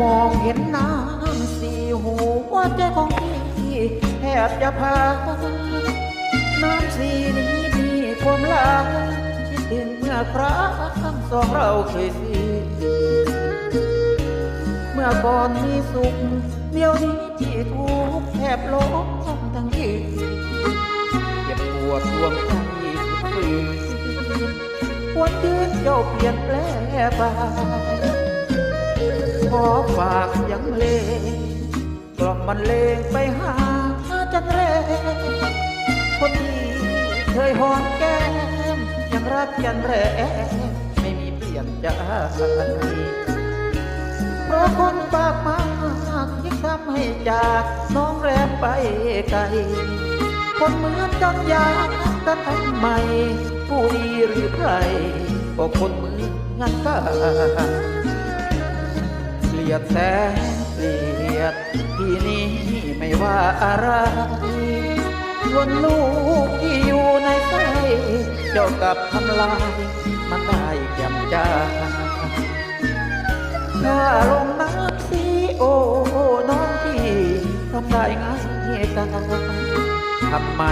มองเห็นน้ำสีหูหัวใจของพี่แทบจะพาน้ำสีนี้มีความหลังคิดถึงเมื่อครั้งสองเราเคยสีเมื่อก่อนมีสุข เดี๋ยวนี้ที่ทุกข์แทบล้มทั้งยืนเจ็บปวดรวมใจสุดฝืนวันเดือนเจ้าเปลี่ยนแปลงไป ขอฝากเสียงเพลงกล่อมมันเลงไปหาจันแรคนที่เคยหอมแก้มยังรักจันแรไม่มีเปลี่ยนใจเพราะคนปากมากที่ทำให้จากน้องแรมไปไกลคนเหมือนกันอยากกันทำไมผู้ดีหรือใครก็คนเหมือนกันเก ลียดแสนเกลียดที่นี้ไม่ว่าอะไรส่วนลูกที่อยู่ในไส้เจ้ากับทำลายมันได้แก่มจ้าถ้าลงน้ำสีโอน้องพี่ทำได้ไงกันทำไม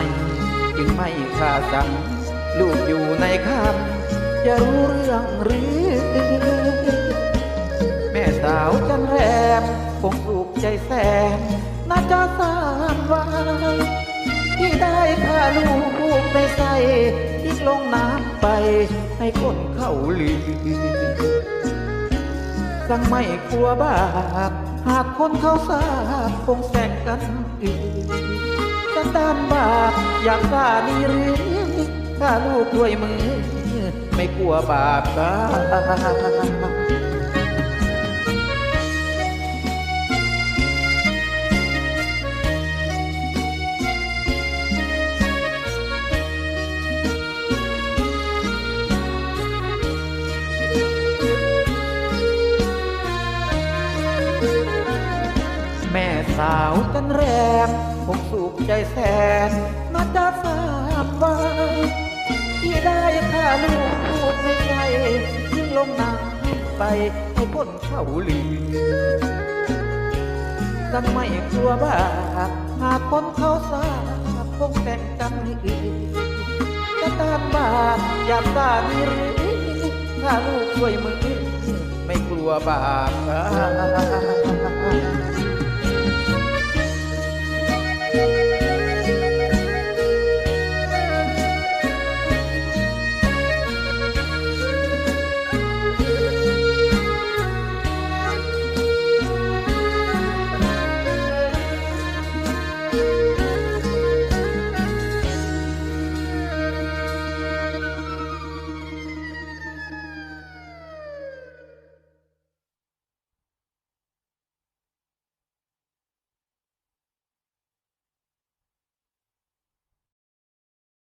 จึงไม่ฆ่าสังลูกอยู่ในคำจะรู้เรื่องหรือ สาวจันแรมคงสุขใจแสนน่าจะสานไว้ที่ได้พาลูกไปใส่ทิ้งลงน้ำไปให้คนเข้าลือสังไม่กลัวบาปหากคนเขาทราบคงแต่งกันอื่นกันด้านบาปอยากกล้านี่หรือถ้าลูกด้วยมือ ไม่กลัวบาปกัน สาวจันแรมคงสุขใจแสนมาจะสามวันที่ได้ค่าลูกพูดไม่ใช่ยิ่งลงน้ำไปให้คนเข้าลือสังไม่กลัวบาปหากคนเขาทราบคงแต่งกันอื่นจะตามบาปอยากตามีหรือถ้าลูกช่วยมือไม่กลัวบาป Música